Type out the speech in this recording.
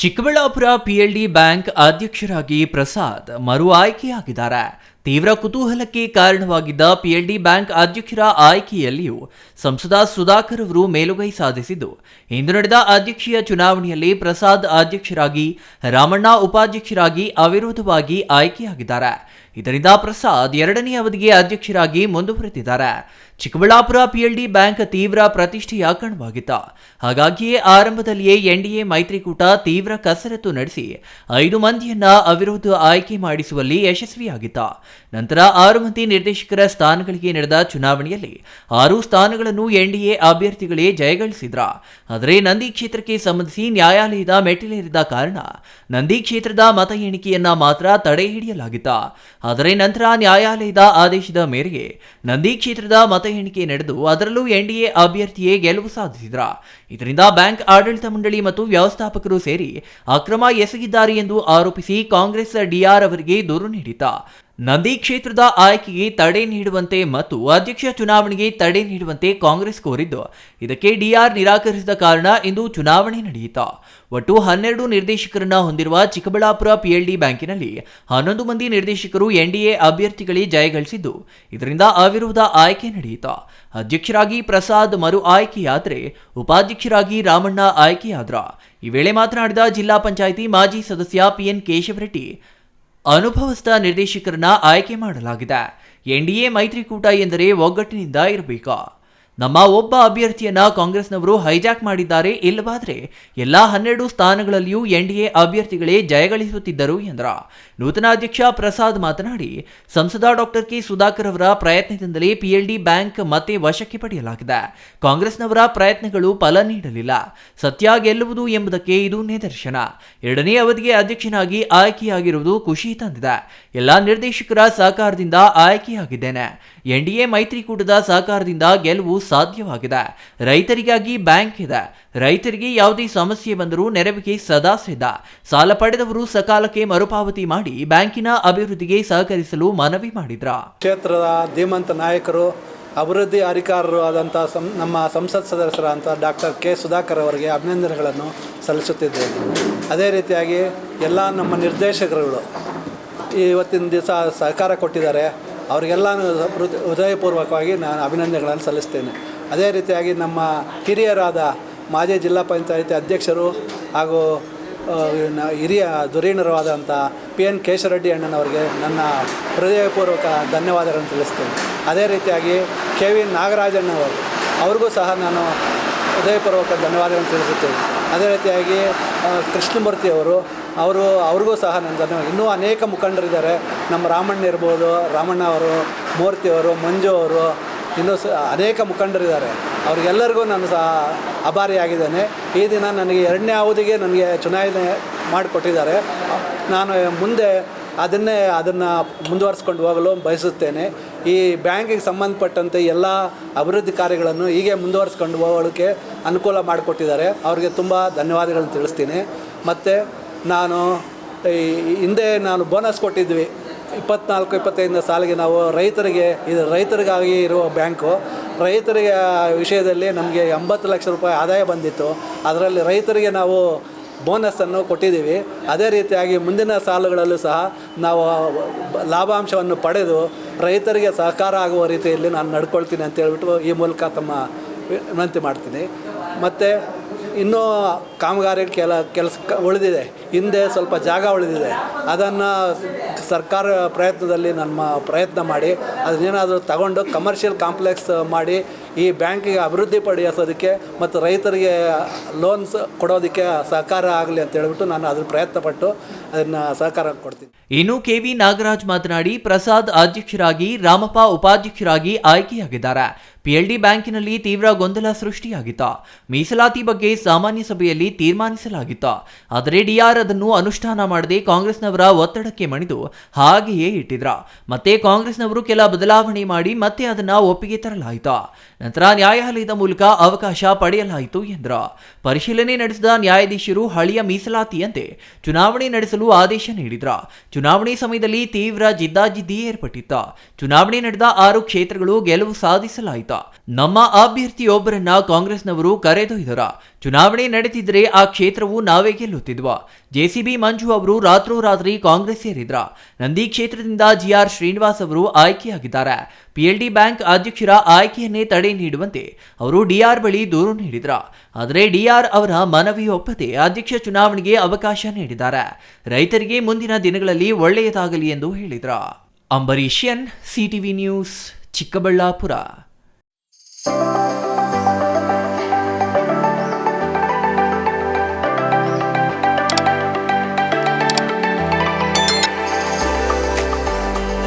Chikkaballapur PLD bank ಅಧ್ಯಕ್ಷರಾಗಿ ಪ್ರಸಾದ್ ಮರು ಆಯ್ಕೆಯಾಗಿದ್ದಾರೆ. ತೀವ್ರ ಕುತೂಹಲಕ್ಕೆ ಕಾರಣವಾಗಿದ್ದ ಪಿಎಲ್ಡಿ ಬ್ಯಾಂಕ್ ಅಧ್ಯಕ್ಷರ ಆಯ್ಕೆಯಲ್ಲಿಯೂ ಸಂಸದ ಸುಧಾಕರ್ ಅವರು ಮೇಲುಗೈ ಸಾಧಿಸಿದ್ದು, ಇಂದು ನಡೆದ ಅಧ್ಯಕ್ಷೀಯ ಚುನಾವಣೆಯಲ್ಲಿ ಪ್ರಸಾದ್ ಅಧ್ಯಕ್ಷರಾಗಿ, ರಾಮಣ್ಣ ಉಪಾಧ್ಯಕ್ಷರಾಗಿ ಅವಿರೋಧವಾಗಿ ಆಯ್ಕೆಯಾಗಿದ್ದಾರೆ. ಇದರಿಂದ ಪ್ರಸಾದ್ ಎರಡನೇ ಅವಧಿಗೆ ಅಧ್ಯಕ್ಷರಾಗಿ ಮುಂದುವರೆದಿದ್ದಾರೆ. ಚಿಕ್ಕಬಳ್ಳಾಪುರ ಪಿಎಲ್ಡಿ ಬ್ಯಾಂಕ್ ತೀವ್ರ ಪ್ರತಿಷ್ಠೆಯ ಕಣವಾಗಿತ್ತ. ಹಾಗಾಗಿಯೇ ಆರಂಭದಲ್ಲಿಯೇ ಎನ್ಡಿಎ ಮೈತ್ರಿಕೂಟ ತೀವ್ರ ಕಸರತ್ತು ನಡೆಸಿ ಐದು ಮಂದಿಯನ್ನ ಅವಿರೋಧ ಆಯ್ಕೆ ಮಾಡಿಸುವಲ್ಲಿ ಯಶಸ್ವಿಯಾಗಿತ್ತ. ನಂತರ ಆರು ಮಂದಿ ನಿರ್ದೇಶಕರ ಸ್ಥಾನಗಳಿಗೆ ನಡೆದ ಚುನಾವಣೆಯಲ್ಲಿ ಆರು ಸ್ಥಾನಗಳನ್ನು ಎನ್ಡಿಎ ಅಭ್ಯರ್ಥಿಗಳೇ ಜಯಗಳಿಸಿದ್ರ. ಆದರೆ ನಂದಿ ಕ್ಷೇತ್ರಕ್ಕೆ ಸಂಬಂಧಿಸಿ ನ್ಯಾಯಾಲಯದ ಮೆಟ್ಟಿಲೇರಿದ ಕಾರಣ ನಂದಿ ಕ್ಷೇತ್ರದ ಮತ ಎಣಿಕೆಯನ್ನ ಮಾತ್ರ ತಡೆ ಹಿಡಿಯಲಾಗಿತ್ತ ಆದರೆ ನಂತರ ನ್ಯಾಯಾಲಯದ ಆದೇಶದ ಮೇರೆಗೆ ನಂದಿ ಕ್ಷೇತ್ರದ ಮತ ಎಣಿಕೆ ನಡೆದು ಅದರಲ್ಲೂ ಎನ್ಡಿಎ ಅಭ್ಯರ್ಥಿಯೇ ಗೆಲುವು ಸಾಧಿಸಿದ್ರ. ಇದರಿಂದ ಬ್ಯಾಂಕ್ ಆಡಳಿತ ಮಂಡಳಿ ಮತ್ತು ವ್ಯವಸ್ಥಾಪಕರು ಸೇರಿ ಅಕ್ರಮ ಎಸಗಿದ್ದಾರೆ ಎಂದು ಆರೋಪಿಸಿ ಕಾಂಗ್ರೆಸ್ ಡಿಆರ್ ಅವರಿಗೆ ದೂರು ನೀಡಿತ ನಂದಿ ಕ್ಷೇತ್ರದ ಆಯ್ಕೆಗೆ ತಡೆ ನೀಡುವಂತೆ ಮತ್ತು ಅಧ್ಯಕ್ಷ ಚುನಾವಣೆಗೆ ತಡೆ ನೀಡುವಂತೆ ಕಾಂಗ್ರೆಸ್ ಕೋರಿದ್ದು. ಇದಕ್ಕೆ ಡಿಆರ್ ನಿರಾಕರಿಸಿದ ಕಾರಣ ಇಂದು ಚುನಾವಣೆ ನಡೆಯಿತು. ಒಟ್ಟು ಹನ್ನೆರಡು ನಿರ್ದೇಶಕರನ್ನ ಹೊಂದಿರುವ ಚಿಕ್ಕಬಳ್ಳಾಪುರ ಪಿಎಲ್ಡಿ ಬ್ಯಾಂಕಿನಲ್ಲಿ ಹನ್ನೊಂದು ಮಂದಿ ನಿರ್ದೇಶಕರು ಎನ್ಡಿಎ ಅಭ್ಯರ್ಥಿಗಳೇ ಜಯಗಳಿಸಿದ್ದು ಇದರಿಂದ ಅವಿರೋಧ ಆಯ್ಕೆ ನಡೆಯಿತು. ಅಧ್ಯಕ್ಷರಾಗಿ ಪ್ರಸಾದ್ ಮರು ಆಯ್ಕೆಯಾದರೆ ಉಪಾಧ್ಯಕ್ಷರಾಗಿ ರಾಮಣ್ಣ ಆಯ್ಕೆಯಾದ್ರ. ಈ ವೇಳೆ ಮಾತನಾಡಿದ ಜಿಲ್ಲಾ ಪಂಚಾಯಿತಿ ಮಾಜಿ ಸದಸ್ಯ ಪಿಎನ್ ಕೇಶವರೆಡ್ಡಿ ಅನುಭವಸ್ಥ ನಿರ್ದೇಶಕರನ್ನ ಆಯ್ಕೆ ಮಾಡಲಾಗಿದೆ. ಎನ್ಡಿಎ ಮೈತ್ರಿಕೂಟ ಎಂದರೆ ಒಗ್ಗಟ್ಟಿನಿಂದ ಇರಬೇಕು. ನಮ್ಮ ಒಬ್ಬ ಅಭ್ಯರ್ಥಿಯನ್ನ ಕಾಂಗ್ರೆಸ್ನವರು ಹೈಜಾಕ್ ಮಾಡಿದ್ದಾರೆ ಇಲ್ಲವಾದರೆ ಎಲ್ಲಾ ಹನ್ನೆರಡು ಸ್ಥಾನಗಳಲ್ಲಿಯೂ ಎನ್ಡಿಎ ಅಭ್ಯರ್ಥಿಗಳೇ ಜಯಗಳಿಸುತ್ತಿದ್ದರು ಎಂದ್ರ. ನೂತನ ಅಧ್ಯಕ್ಷ ಪ್ರಸಾದ್ ಮಾತನಾಡಿ, ಸಂಸದ ಡಾಕ್ಟರ್ ಕೆ ಸುಧಾಕರ್ ಅವರ ಪ್ರಯತ್ನದಿಂದಲೇ ಪಿಎಲ್ಡಿ ಬ್ಯಾಂಕ್ ಮತ್ತೆ ವಶಕ್ಕೆ ಪಡೆಯಲಾಗಿದೆ. ಕಾಂಗ್ರೆಸ್ನವರ ಪ್ರಯತ್ನಗಳು ಫಲ ನೀಡಲಿಲ್ಲ. ಸತ್ಯ ಗೆಲ್ಲುವುದು ಎಂಬುದಕ್ಕೆ ಇದು ನಿದರ್ಶನ. ಎರಡನೇ ಅವಧಿಗೆ ಅಧ್ಯಕ್ಷನಾಗಿ ಆಯ್ಕೆಯಾಗಿರುವುದು ಖುಷಿ ತಂದಿದೆ. ಎಲ್ಲಾ ನಿರ್ದೇಶಕರ ಸಹಕಾರದಿಂದ ಆಯ್ಕೆಯಾಗಿದ್ದೇನೆ. ಎನ್ಡಿಎ ಮೈತ್ರಿಕೂಟದ ಸಹಕಾರದಿಂದ ಗೆಲುವು ಸಾಧ್ಯವಾಗಿದೆ. ರೈತರಿಗಾಗಿ ಬ್ಯಾಂಕ್ ಇದೆ. ರೈತರಿಗೆ ಯಾವುದೇ ಸಮಸ್ಯೆ ಬಂದರೂ ನೆರವಿಗೆ ಸದಾ ಸಿದ್ಧ. ಸಾಲ ಪಡೆದವರು ಸಕಾಲಕ್ಕೆ ಮರುಪಾವತಿ ಮಾಡಿ ಬ್ಯಾಂಕಿನ ಅಭಿವೃದ್ಧಿಗೆ ಸಹಕರಿಸಲು ಮನವಿ ಮಾಡಿದ್ರ. ಕ್ಷೇತ್ರದ ಧೀಮಂತ ನಾಯಕರು, ಅಭಿವೃದ್ಧಿ ಅಧಿಕಾರರು ಆದಂಥ ಸಂ, ನಮ್ಮ ಸಂಸತ್ ಸದಸ್ಯರಾದಂಥ ಡಾಕ್ಟರ್ ಕೆ ಸುಧಾಕರ್ ಅವರಿಗೆ ಅಭಿನಂದನೆಗಳನ್ನು ಸಲ್ಲಿಸುತ್ತಿದ್ದೇನೆ. ಅದೇ ರೀತಿಯಾಗಿ ಎಲ್ಲ ನಮ್ಮ ನಿರ್ದೇಶಕರುಗಳು ಇವತ್ತಿನ ದಿವಸ ಸಹಕಾರ ಕೊಟ್ಟಿದ್ದಾರೆ. ಅವರಿಗೆಲ್ಲ ಹೃದಯಪೂರ್ವಕವಾಗಿ ನಾನು ಅಭಿನಂದನೆಗಳನ್ನು ಸಲ್ಲಿಸ್ತೇನೆ. ಅದೇ ರೀತಿಯಾಗಿ ನಮ್ಮ ಹಿರಿಯರಾದ ಮಾಜಿ ಜಿಲ್ಲಾ ಪಂಚಾಯಿತಿ ಅಧ್ಯಕ್ಷರು ಹಾಗೂ ಹಿರಿಯ ಧುರೀಣರವಾದಂಥ ಪಿ ಎನ್ ಕೇಶರೆಡ್ಡಿ ಅಣ್ಣನವರಿಗೆ ನನ್ನ ಹೃದಯಪೂರ್ವಕ ಧನ್ಯವಾದಗಳನ್ನು ತಿಳಿಸ್ತೇನೆ ಅದೇ ರೀತಿಯಾಗಿ ಕೆ ವಿ ನಾಗರಾಜಣ್ಣವರು ಅವ್ರಿಗೂ ಸಹ ನಾನು ಹೃದಯಪೂರ್ವಕ ಧನ್ಯವಾದಗಳನ್ನು ತಿಳಿಸುತ್ತೇನೆ. ಅದೇ ರೀತಿಯಾಗಿ ಕೃಷ್ಣಮೂರ್ತಿಯವರು ಕೃಷ್ಣಮೂರ್ತಿ ಅವರು ಅವರು ಅವ್ರಿಗೂ ಸಹ ನನ್ನ ಜೊತೆ ಇನ್ನೂ ಅನೇಕ ಮುಖಂಡರಿದ್ದಾರೆ. ನಮ್ಮ ರಾಮಣ್ಣ ಇರ್ಬೋದು, ರಾಮಣ್ಣ ಅವರು, ಮೂರ್ತಿ ಅವರು, ಮಂಜು ಅವರು, ಇನ್ನೂ ಸ, ಅನೇಕ ಮುಖಂಡರಿದ್ದಾರೆ. ಅವ್ರಿಗೆಲ್ಲರಿಗೂ ನಾನು ಸಹ ಆಭಾರಿಯಾಗಿದ್ದೇನೆ ಈ ದಿನ ನನಗೆ ಎರಡನೇ ಅವಧಿಗೆ ನನಗೆ ಚುನಾವಣೆ ಮಾಡಿಕೊಟ್ಟಿದ್ದಾರೆ. ನಾನು ಮುಂದೆ ಅದನ್ನೇ, ಅದನ್ನು ಮುಂದುವರಿಸ್ಕೊಂಡು ಹೋಗಲು ಬಯಸುತ್ತೇನೆ. ಈ ಬ್ಯಾಂಕಿಗೆ ಸಂಬಂಧಪಟ್ಟಂತೆ ಎಲ್ಲ ಅಭಿವೃದ್ಧಿ ಕಾರ್ಯಗಳನ್ನು ಹೀಗೆ ಮುಂದುವರಿಸ್ಕೊಂಡು ಹೋಗೋಕ್ಕೆ ಅನುಕೂಲ ಮಾಡಿಕೊಟ್ಟಿದ್ದಾರೆ. ಅವರಿಗೆ ತುಂಬ ಧನ್ಯವಾದಗಳನ್ನು ತಿಳಿಸ್ತೀನಿ. ಮತ್ತು ನಾನು ಈ ಹಿಂದೆ ನಾನು ಬೋನಸ್ ಕೊಟ್ಟಿದ್ವಿ. ಇಪ್ಪತ್ನಾಲ್ಕು, ಇಪ್ಪತ್ತೈದನೇ ಸಾಲಿಗೆ ನಾವು ರೈತರಿಗೆ, ಇದು ರೈತರಿಗಾಗಿ ಇರುವ ಬ್ಯಾಂಕು. ರೈತರಿಗೆ ವಿಷಯದಲ್ಲಿ ನಮಗೆ ಎಂಬತ್ತು ಲಕ್ಷ ರೂಪಾಯಿ ಆದಾಯ ಬಂದಿತ್ತು. ಅದರಲ್ಲಿ ರೈತರಿಗೆ ನಾವು ಬೋನಸ್ಸನ್ನು ಕೊಟ್ಟಿದ್ದೀವಿ. ಅದೇ ರೀತಿಯಾಗಿ ಮುಂದಿನ ಸಾಲುಗಳಲ್ಲೂ ಸಹ ನಾವು ಲಾಭಾಂಶವನ್ನು ಪಡೆದು ರೈತರಿಗೆ ಸಹಕಾರ ಆಗುವ ರೀತಿಯಲ್ಲಿ ನಾನು ನಡ್ಕೊಳ್ತೀನಿ ಅಂತ ಹೇಳ್ಬಿಟ್ಟು ಈ ಮೂಲಕ ತಮ್ಮ ವಿನಂತಿ ಮಾಡ್ತೀನಿ. ಮತ್ತು ಇನ್ನೂ ಕಾಮಗಾರಿ ಕೆಲ ಕೆಲಸ ಉಳಿದಿದೆ. ಹಿಂದೆ ಸ್ವಲ್ಪ ಜಾಗ ಉಳಿದಿದೆ. ಅದನ್ನು ಸರ್ಕಾರ ಪ್ರಯತ್ನದಲ್ಲಿ ನಮ್ಮ ಪ್ರಯತ್ನ ಮಾಡಿ, ಅದನ್ನೇನಾದರೂ ತಗೊಂಡು ಕಮರ್ಷಿಯಲ್ ಕಾಂಪ್ಲೆಕ್ಸ್ ಮಾಡಿ, ಈ ಬ್ಯಾಂಕಿಗೆ ಅಭಿವೃದ್ಧಿ ಪಡಿಸೋದಕ್ಕೆ ಮತ್ತು ರೈತರಿಗೆ ಲೋನ್ಸ್ ಕೊಡೋದಕ್ಕೆ ಸಹಕಾರ ಆಗಲಿ ಅಂತ ಹೇಳ್ಬಿಟ್ಟು ನಾನು ಅದ್ರ ಪ್ರಯತ್ನಪಟ್ಟು ಅದನ್ನು ಸಹಕಾರ ಕೊಡ್ತೀನಿ. ಇನ್ನು ಕೆವಿ ನಾಗರಾಜ್ ಮಾತನಾಡಿ, ಪ್ರಸಾದ್ ಅಧ್ಯಕ್ಷರಾಗಿ, ರಾಮಪ್ಪ ಉಪಾಧ್ಯಕ್ಷರಾಗಿ ಆಯ್ಕೆಯಾಗಿದ್ದಾರೆ. ಪಿಎಲ್ಡಿ ಬ್ಯಾಂಕಿನಲ್ಲಿ ತೀವ್ರ ಗೊಂದಲ ಸೃಷ್ಟಿಯಾಗಿತ್ತ. ಮೀಸಲಾತಿ ಬಗ್ಗೆ ಸಾಮಾನ್ಯ ಸಭೆಯಲ್ಲಿ ತೀರ್ಮಾನಿಸಲಾಗಿತ್ತ. ಆದರೆ ಡಿಆರ್ ಅದನ್ನು ಅನುಷ್ಠಾನ ಮಾಡದೆ ಕಾಂಗ್ರೆಸ್ನವರ ಒತ್ತಡಕ್ಕೆ ಮಣಿದು ಹಾಗೆಯೇ ಇಟ್ಟಿದ್ರ. ಮತ್ತೆ ಕಾಂಗ್ರೆಸ್ನವರು ಕೆಲ ಬದಲಾವಣೆ ಮಾಡಿ ಮತ್ತೆ ಅದನ್ನ ಒಪ್ಪಿಗೆ ತರಲಾಯಿತ. ನಂತರ ನ್ಯಾಯಾಲಯದ ಮೂಲಕ ಅವಕಾಶ ಪಡೆಯಲಾಯಿತು ಎಂದ್ರ. ಪರಿಶೀಲನೆ ನಡೆಸಿದ ನ್ಯಾಯಾಧೀಶರು ಹಳೆಯ ಮೀಸಲಾತಿಯಂತೆ ಚುನಾವಣೆ ನಡೆಸಲು ಆದೇಶ ನೀಡಿದ್ರ. ಚುನಾವಣೆ ಸಮಯದಲ್ಲಿ ತೀವ್ರ ಜಿದ್ದಾಜಿದ್ದಿ ಏರ್ಪಟ್ಟಿತ್ತ. ಚುನಾವಣೆ ನಡೆದ ಆರು ಕ್ಷೇತ್ರಗಳು ಗೆಲುವು ಸಾಧಿಸಲಾಯಿತು. ಅಂತ ನಮ್ಮ ಅಭ್ಯರ್ಥಿಯೊಬ್ಬರನ್ನ ಕಾಂಗ್ರೆಸ್ನವರು ಕರೆದೊಯ್ದರ. ಚುನಾವಣೆ ನಡೆದಿದ್ರೆ ಆ ಕ್ಷೇತ್ರವು ನಾವೇ ಗೆಲ್ಲುತ್ತಿದ್ವ. ಜೆಸಿಬಿ ಮಂಜು ಅವರು ರಾತ್ರೋರಾತ್ರಿ ಕಾಂಗ್ರೆಸ್ ಸೇರಿದ್ರ. ನಂದಿ ಕ್ಷೇತ್ರದಿಂದ ಜಿಆರ್ ಶ್ರೀನಿವಾಸ್ ಅವರು ಆಯ್ಕೆಯಾಗಿದ್ದಾರೆ. ಪಿಎಲ್ಡಿ ಬ್ಯಾಂಕ್ ಅಧ್ಯಕ್ಷರ ಆಯ್ಕೆಯನ್ನೇ ತಡೆ ನೀಡುವಂತೆ ಅವರು ಡಿಆರ್ ಬಳಿ ದೂರು ನೀಡಿದ್ರ. ಆದರೆ ಡಿಆರ್ ಅವರ ಮನವಿ ಒಪ್ಪದೆ ಅಧ್ಯಕ್ಷ ಚುನಾವಣೆಗೆ ಅವಕಾಶ ನೀಡಿದ್ದಾರೆ. ರೈತರಿಗೆ ಮುಂದಿನ ದಿನಗಳಲ್ಲಿ ಒಳ್ಳೆಯದಾಗಲಿ ಎಂದು ಹೇಳಿದ್ರ. ಅಂಬರೀಷಿಯನ್ ಸಿಟಿವಿ ನ್ಯೂಸ್, ಚಿಕ್ಕಬಳ್ಳಾಪುರ.